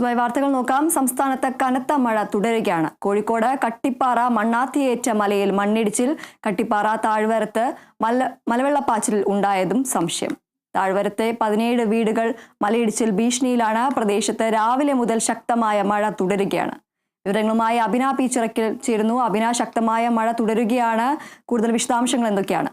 വിശദമായ വാർത്തകൾ നോക്കാം. സംസ്ഥാനത്ത് കനത്ത മഴ തുടരുകയാണ്. കോഴിക്കോട് കട്ടിപ്പാറ മണ്ണാത്തിയേറ്റ മലയിൽ മണ്ണിടിച്ചിൽ കട്ടിപ്പാറ താഴ്വരത്ത് മല മലവെള്ളപ്പാച്ചിലിൽ ഉണ്ടായതും സംശയം. താഴ്വരത്തെ പതിനേഴ് വീടുകൾ മലയിടിച്ചിൽ ഭീഷണിയിലാണ്. പ്രദേശത്ത് രാവിലെ മുതൽ ശക്തമായ മഴ തുടരുകയാണ്. വിവരങ്ങളുമായി അബിന പീച്ചിറക്കിൽ ചിറക്കിൽ ചേരുന്നു. അബിന ശക്തമായ മഴ തുടരുകയാണ്. കൂടുതൽ വിശദാംശങ്ങൾ എന്തൊക്കെയാണ്?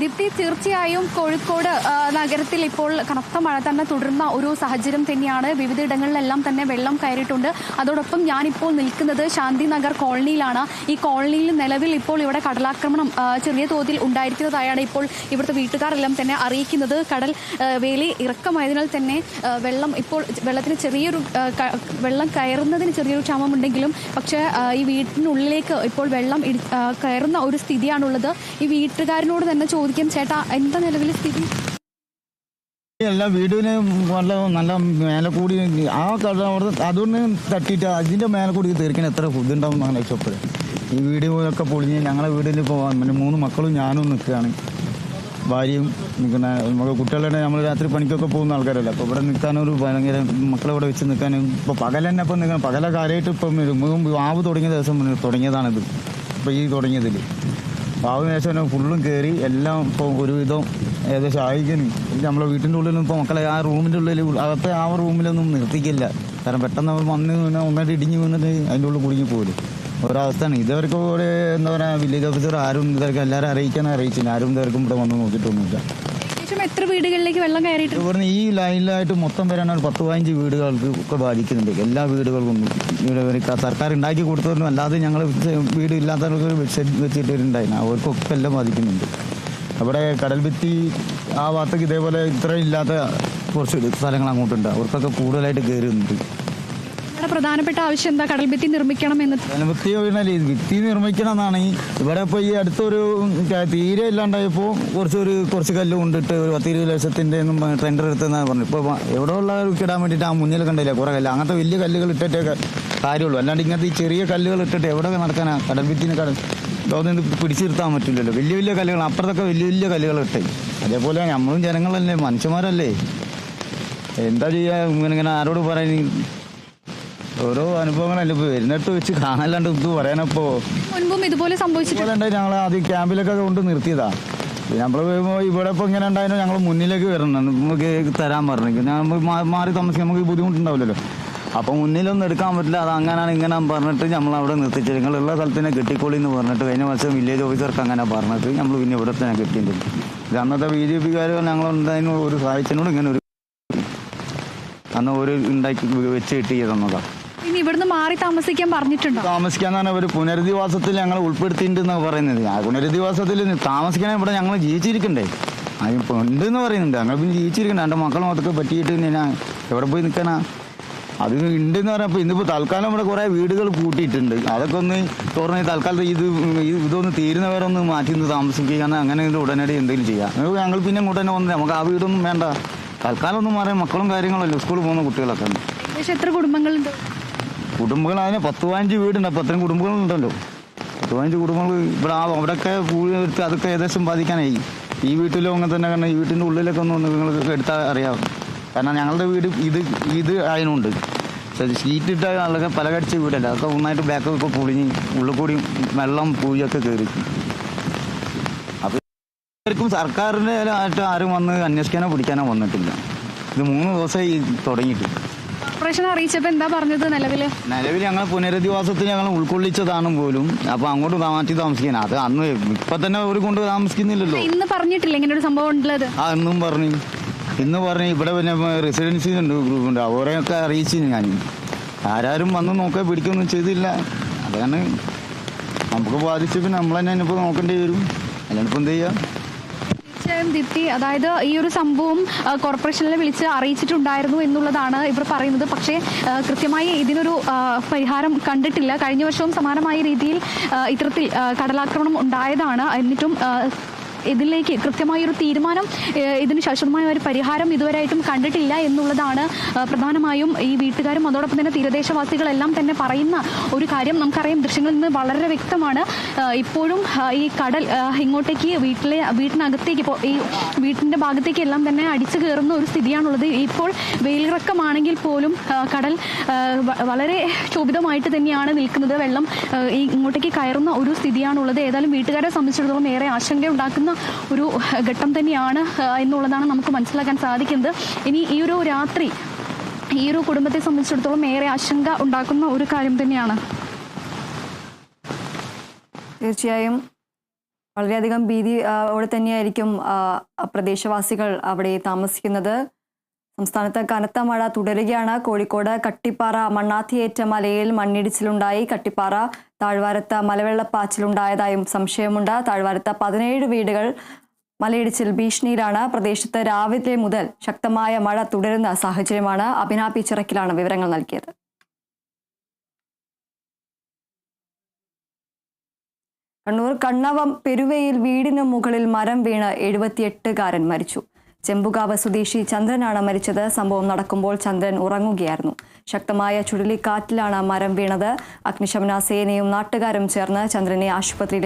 ദീപ്തി തീർച്ചയായും കോഴിക്കോട് നഗരത്തിൽ ഇപ്പോൾ കനത്ത മഴ തന്നെ തുടരുന്ന ഒരു സാഹചര്യം തന്നെയാണ്. വിവിധയിടങ്ങളിലെല്ലാം തന്നെ വെള്ളം കയറിയിട്ടുണ്ട്. അതോടൊപ്പം ഞാനിപ്പോൾ നിൽക്കുന്നത് ശാന്തി നഗർ കോളനിയിലാണ്. ഈ കോളനിയിൽ നിലവിൽ ഇപ്പോൾ ഇവിടെ കടലാക്രമണം ചെറിയ തോതിൽ ഉണ്ടായിരിക്കുന്നതായാണ് ഇപ്പോൾ ഇവിടുത്തെ വീട്ടുകാരെല്ലാം തന്നെ അറിയിക്കുന്നത്. കടൽ വേലി ഇറക്കമായതിനാൽ തന്നെ വെള്ളം ഇപ്പോൾ വെള്ളത്തിന് ചെറിയൊരു വെള്ളം കയറുന്നതിന് ചെറിയൊരു ക്ഷാമമുണ്ടെങ്കിലും പക്ഷേ ഈ വീട്ടിനുള്ളിലേക്ക് ഇപ്പോൾ വെള്ളം കയറുന്ന ഒരു സ്ഥിതിയാണുള്ളത്. ഈ വീട്ടുകാരനോട് തന്നെ ചോദിക്കും. ചേട്ടാ എന്താ നിലവിലെ സ്ഥിതി? എല്ലാ വീടിന് നല്ല നല്ല മേലെ കൂടി ആ കട അവിടെ അതൊന്ന് തട്ടിയിട്ട് അതിന്റെ മേലെ കൂടി തീർക്കാൻ എത്ര ഉണ്ടാവും എന്നാണ് രക്ഷപ്പെടുക ഈ വീട് ഒക്കെ പൊളിഞ്ഞ് ഞങ്ങളെ വീടിൽ പോവാൻ പിന്നെ മൂന്ന് മക്കളും ഞാനും നിൽക്കുകയാണ്. ഭാര്യയും നിൽക്കുന്ന നമുക്ക് കുട്ടികളുടെ നമ്മൾ രാത്രി പണിക്കൊക്കെ പോകുന്ന ആൾക്കാരല്ല. അപ്പോൾ ഇവിടെ നിൽക്കാനൊരു ഭയങ്കര മക്കളെ ഇവിടെ വെച്ച് നിൽക്കാനും ഇപ്പോൾ പകൽ തന്നെ ഇപ്പം നിൽക്കണം പകല കാര്യമായിട്ട് ഇപ്പം ആവ് തുടങ്ങിയ ദിവസം തുടങ്ങിയതാണിത്. ഇപ്പോൾ ഈ തുടങ്ങിയതിൽ മേശം ഫുള്ളും കയറി എല്ലാം ഇപ്പോൾ ഒരുവിധം ഏകദേശം ആയിക്കണ്. നമ്മളെ വീട്ടിന്റെ ഉള്ളിലും ഇപ്പോൾ മക്കളെ ആ റൂമിന്റെ ഉള്ളിൽ അകത്തെ ആ റൂമിലൊന്നും നിർത്തിക്കില്ല. കാരണം പെട്ടെന്ന് അവർ വന്ന് വീണാൽ ഒന്നായിട്ട് ഇടിഞ്ഞ് വീണിട്ട് അതിന്റെ ഉള്ളിൽ കുടുങ്ങി പോലും ഒരവസ്ഥയാണ്. ഇതുവരെക്കും ഒരു എന്താ പറയുക വില്ലേജ് ഓഫീസർ ആരും ഇതുവരെ എല്ലാവരും അറിയിക്കാൻ അറിയിച്ചില്ല. ആരും ഇതുവരെക്കും ഇവിടെ വന്ന് നോക്കിയിട്ടൊന്നുമില്ല. ഏകദേശം എത്ര വീടുകളിലേക്ക് വെള്ളം കയറിയിട്ടുണ്ട്? ഇവിടുന്ന് ഈ ലൈനിലായിട്ട് മൊത്തം വരാൻ ഒരു പത്ത് പതിനഞ്ച് വീടുകൾക്ക് ഒക്കെ ബാധിക്കുന്നുണ്ട്. എല്ലാ വീടുകൾക്കും സർക്കാർ ഉണ്ടാക്കി കൊടുത്തവരും അല്ലാതെ ഞങ്ങൾ വീട് ഇല്ലാത്തവർക്ക് വെച്ചിട്ടുണ്ടായിരുന്നു അവർക്കൊക്കെ എല്ലാം ബാധിക്കുന്നുണ്ട്. അവിടെ കടൽ ഭിത്തി ആ ഭാഗത്തേക്ക് ഇതേപോലെ ഇത്ര ഇല്ലാത്ത കുറച്ച് സ്ഥലങ്ങൾ അങ്ങോട്ടുണ്ട്. അവർക്കൊക്കെ കൂടുതലായിട്ട് കയറുന്നുണ്ട്. ഇവിടെ പ്രധാനപ്പെട്ട ആവശ്യം എന്താ? കടൽ ഭിത്തി നിർമ്മിക്കണം എന്ന്. ഭിത്തി പറഞ്ഞാൽ ഭിത്തി നിർമ്മിക്കണം എന്നാണ് ഇവിടെ ഇപ്പോൾ ഈ അടുത്തൊരു തീരെ ഇല്ലാണ്ടായപ്പോൾ കുറച്ചൊരു കുറച്ച് കല്ല് കൊണ്ടിട്ട് ഒരു പത്തിരുപത് ലക്ഷത്തിന്റെ ടെൻഡർ എടുത്തെന്നാണ് പറഞ്ഞു. ഇപ്പോൾ എവിടെ ഉള്ളവർക്ക് ഇടാൻ വേണ്ടിയിട്ട് ആ മുന്നിൽ കണ്ടില്ല? കുറേ കല്ല്. അങ്ങനത്തെ വലിയ കല്ലുകൾ ഇട്ടിട്ടേ കാര്യമുള്ളൂ. അല്ലാണ്ട് ഇങ്ങനത്തെ ഈ ചെറിയ കല്ലുകൾ ഇട്ടിട്ട് എവിടെ നടക്കാനാ? കടൽ ഭിത്തിന് കടൽ ഇതൊന്നും ഇത് പിടിച്ചു നിർത്താൻ പറ്റില്ലല്ലോ. വലിയ വലിയ കല്ലുകൾ അപ്പുറത്തൊക്കെ വലിയ വലിയ കല്ലുകൾ ഇട്ടേ. അതേപോലെ നമ്മളും ജനങ്ങളല്ലേ മനുഷ്യന്മാരല്ലേ? എന്താ ചെയ്യുക ഇങ്ങനെ ഇങ്ങനെ ആരോട് പറയാൻ ഓരോ അനുഭവങ്ങളല്ലേ ഇപ്പൊ വരുന്നിടത്ത് വെച്ച് കാണാല്ലാണ്ട് ഇത് പറയാനപ്പോ മുൻപും ഇതുപോലെ സംഭവിച്ചിട്ടുണ്ട്. ഞങ്ങൾ ആദ്യം ക്യാമ്പിലൊക്കെ കൊണ്ട് നിർത്തിയതാ. നമ്മൾ ഇവിടെ ഇപ്പൊ ഇങ്ങനെ ഉണ്ടായിരുന്നു ഞങ്ങൾ മുന്നിലേക്ക് വരണം. നമുക്ക് തരാൻ പറഞ്ഞു. ഞാൻ മാറി താമസിക്കാൻ നമുക്ക് ബുദ്ധിമുട്ടുണ്ടാവില്ലല്ലോ. അപ്പൊ മുന്നിലൊന്നും എടുക്കാൻ പറ്റില്ല. അത് അങ്ങനെയാണ് ഇങ്ങനെ പറഞ്ഞിട്ട് നമ്മൾ അവിടെ നിർത്തിച്ചു നിങ്ങളുള്ള സ്ഥലത്തിനെ കെട്ടിക്കോളി എന്ന് പറഞ്ഞിട്ട് കഴിഞ്ഞ വർഷം വില്ലേജ് ഓഫീസർക്ക് അങ്ങനെ പറഞ്ഞിട്ട് നമ്മൾ പിന്നെ ഇവിടെ തന്നെ കെട്ടിയിട്ടുണ്ട്. ഇത് അന്നത്തെ ബി ജെ പിക്കാർ ഞങ്ങൾ ഒരു സഹായിച്ചതിനോട് ഇങ്ങനെ ഒരു അന്ന് ഒരു ഉണ്ടാക്കി വെച്ച് കിട്ടിയതെന്നതാണ് തന്നതാ ഇനി ഇവിടുന്ന് മാറി താമസിക്കാൻ പറഞ്ഞിട്ടുണ്ടോ? താമസിക്കാന്നാണ് ഒരു പുനരധിവാസത്തിൽ ഞങ്ങൾ ഉൾപ്പെടുത്തിയിട്ടുണ്ടെന്നാണ് പറയുന്നത്. ആ പുനരധിവാസത്തിൽ താമസിക്കണേ ഇവിടെ ഞങ്ങൾ ജീവിച്ചിരിക്കണ്ടേ? അതിപ്പോൾ ഉണ്ടെന്ന് പറയുന്നുണ്ട്. ഞങ്ങൾ പിന്നെ ജീവിച്ചിരിക്കണ്ട? എന്റെ മക്കൾ അതൊക്കെ പറ്റിയിട്ട് ഞാൻ എവിടെ പോയി നിൽക്കണ? അത് ഉണ്ടെന്ന് പറഞ്ഞപ്പോൾ ഇന്നിപ്പോ തൽക്കാലം ഇവിടെ കുറേ വീടുകൾ പൂട്ടിയിട്ടുണ്ട്. അതൊക്കെ ഒന്ന് തുറന്ന് തൽക്കാലം ഇത് ഇത് ഇതൊന്ന് തീരുന്നവരെ ഒന്ന് മാറ്റി നിന്ന് താമസിക്കുക അങ്ങനെ ഉടനടി എന്തെങ്കിലും ചെയ്യാം. ഞങ്ങൾ പിന്നെ ഇങ്ങോട്ട് തന്നെ വന്നത് നമുക്ക് ആ വീടൊന്നും വേണ്ട. തൽക്കാലം ഒന്നും മാറിയ മക്കളും കാര്യങ്ങളല്ലോ? സ്കൂളിൽ പോകുന്ന കുട്ടികളൊക്കെ. ഉണ്ട് ഏകദേശം എത്ര കുടുംബങ്ങളുണ്ട്? കുടുംബങ്ങൾ അതിന് പത്ത് പതിനഞ്ച് വീടുണ്ട്. അപ്പം അത്രയും കുടുംബങ്ങളുണ്ടല്ലോ. പത്ത് പതിനഞ്ച് കുടുംബങ്ങൾ ഇവിടെ ആ അവിടെയൊക്കെ എടുത്ത് അതൊക്കെ ഏകദേശം ബാധിക്കാനായി. ഈ വീട്ടിലും അങ്ങനെ തന്നെ കാരണം ഈ വീട്ടിന്റെ ഉള്ളിലൊക്കെ ഒന്ന് നിങ്ങൾക്ക് എടുത്താൽ അറിയാം. കാരണം ഞങ്ങളുടെ വീട് ഇത് ഇത് അതിനുണ്ട് ഷീറ്റ് ഇട്ട ആളൊക്കെ പല കടിച്ച വീടല്ല. അതൊക്കെ ഒന്നായിട്ട് ബാക്കൊക്കെ പൊളിഞ്ഞ് ഉള്ളിൽ കൂടി വെള്ളം പൂയൊക്കെ കയറി അപ്പം സർക്കാരിന്റെ ആയിട്ട് ആരും വന്ന് അന്വേഷിക്കാനോ പിടിക്കാനോ വന്നിട്ടില്ല. ഇത് മൂന്ന് ദിവസമായി തുടങ്ങിയിട്ട്. കോർപ്പറേഷൻ അറിയിച്ചപ്പോ എന്താ പറഞ്ഞത് നിലവിൽ? നിലവിൽ ഞങ്ങൾ പുനരധിവാസത്തിന് ഞങ്ങൾ ഉൾക്കൊള്ളിച്ചതാണ് പോലും. അപ്പൊ അങ്ങോട്ട് മാറ്റി താമസിക്കാൻ അത് അന്ന് ഇപ്പൊ തന്നെ ഒരു കൊണ്ട് താമസിക്കുന്നില്ലല്ലോ. ഇന്ന് പറഞ്ഞിട്ടില്ല ഇങ്ങനെ ഒരു സംഭവം ഉള്ളത് ആ എന്നും പറഞ്ഞു. ഇന്ന് പറഞ്ഞു ഇവിടെ പിന്നെ റെസിഡൻസി ഉണ്ട് ഗ്രൂപ്പുണ്ട് അവരെയൊക്കെ അറിയിച്ചു ഞാൻ ആരാരും വന്ന് നോക്കാൻ പിടിക്കൊന്നും ചെയ്തില്ല. അതാണ്. നമുക്ക് ബാധിച്ചപ്പോ പിന്നെ നമ്മൾ തന്നെ ഇപ്പോൾ നോക്കേണ്ടി വരും. അതിനിപ്പോ എന്ത് ചെയ്യാം? തീർച്ചയായും ദീപ്തി അതായത് ഈ ഒരു സംഭവം കോർപ്പറേഷനിലെ വിളിച്ച് അറിയിച്ചിട്ടുണ്ടായിരുന്നു എന്നുള്ളതാണ് ഇവർ പറയുന്നത്. പക്ഷേ കൃത്യമായി ഇതിനൊരു പരിഹാരം കണ്ടിട്ടില്ല. കഴിഞ്ഞ വർഷവും സമാനമായ രീതിയിൽ ഇത്തരത്തിൽ കടലാക്രമണം ഉണ്ടായതാണ്. എന്നിട്ടും ഇതിലേക്ക് കൃത്യമായ ഒരു തീരുമാനം ഇതിന് ശാശ്വതമായ ഒരു പരിഹാരം ഇതുവരെയായിട്ടും കണ്ടിട്ടില്ല എന്നുള്ളതാണ് പ്രധാനമായും ഈ വീട്ടുകാരും അതോടൊപ്പം തന്നെ തീരദേശവാസികളെല്ലാം തന്നെ പറയുന്ന ഒരു കാര്യം. നമുക്കറിയാം ദൃശ്യങ്ങളിൽ നിന്ന് വളരെ വ്യക്തമാണ് ഇപ്പോഴും ഈ കടൽ ഇങ്ങോട്ടേക്ക് വീട്ടിലെ വീട്ടിനകത്തേക്ക് ഇപ്പോൾ ഈ വീട്ടിന്റെ ഭാഗത്തേക്ക് എല്ലാം തന്നെ അടിച്ചു കയറുന്ന ഒരു സ്ഥിതിയാണുള്ളത്. ഇപ്പോൾ വെയിലിറക്കമാണെങ്കിൽ പോലും കടൽ വളരെ ശോഭിതമായിട്ട് തന്നെയാണ് നിൽക്കുന്നത്. വെള്ളം ഈ ഇങ്ങോട്ടേക്ക് കയറുന്ന ഒരു സ്ഥിതിയാണുള്ളത്. ഏതായാലും വീട്ടുകാരെ സംബന്ധിച്ചിടത്തോളം ഏറെ ആശങ്ക ഉണ്ടാക്കുന്ന ഒരു ഘട്ടം തന്നെയാണ് എന്നുള്ളതാണ് നമുക്ക് മനസ്സിലാക്കാൻ സാധിക്കുന്നത്. ഇനി ഈ ഒരു രാത്രി ഈ ഒരു കുടുംബത്തെ സംബന്ധിച്ചിടത്തോളം ഏറെ ആശങ്ക ഉണ്ടാക്കുന്ന ഒരു കാര്യം തന്നെയാണ്. തീർച്ചയായും വളരെയധികം ഭീതി അവിടെ തന്നെയായിരിക്കും പ്രദേശവാസികൾ അവിടെ താമസിക്കുന്നത്. സംസ്ഥാനത്ത് കനത്ത മഴ തുടരുകയാണ്. കോഴിക്കോട് കട്ടിപ്പാറ മണ്ണാത്തിയേറ്റ മലയിൽ മണ്ണിടിച്ചിലുണ്ടായി. കട്ടിപ്പാറ താഴ്വാരത്ത് മലവെള്ളപ്പാച്ചിലുണ്ടായതായും സംശയമുണ്ട്. താഴ്വാരത്ത് പതിനേഴ് വീടുകൾ മലയിടിച്ചിൽ ഭീഷണിയിലാണ്. പ്രദേശത്ത് രാവിലെ മുതൽ ശക്തമായ മഴ തുടരുന്ന സാഹചര്യമാണ്. അഭിനാപി ചിറക്കിലാണ് വിവരങ്ങൾ നൽകിയത്. കണ്ണൂർ കണ്ണവം പെരുവയിൽ വീടിന് മുകളിൽ മരം വീണ് എഴുപത്തിയെട്ടുകാരൻ മരിച്ചു. ചെമ്പുകാവ് സ്വദേശി ചന്ദ്രനാണ് മരിച്ചത്. സംഭവം നടക്കുമ്പോൾ ചന്ദ്രൻ ഉറങ്ങുകയായിരുന്നു. ശക്തമായ ചുഴലിക്കാറ്റിലാണ് മരം വീണത്. അഗ്നിശമന സേനയും നാട്ടുകാരും ചേർന്ന് ചന്ദ്രനെ ആശുപത്രിയിൽ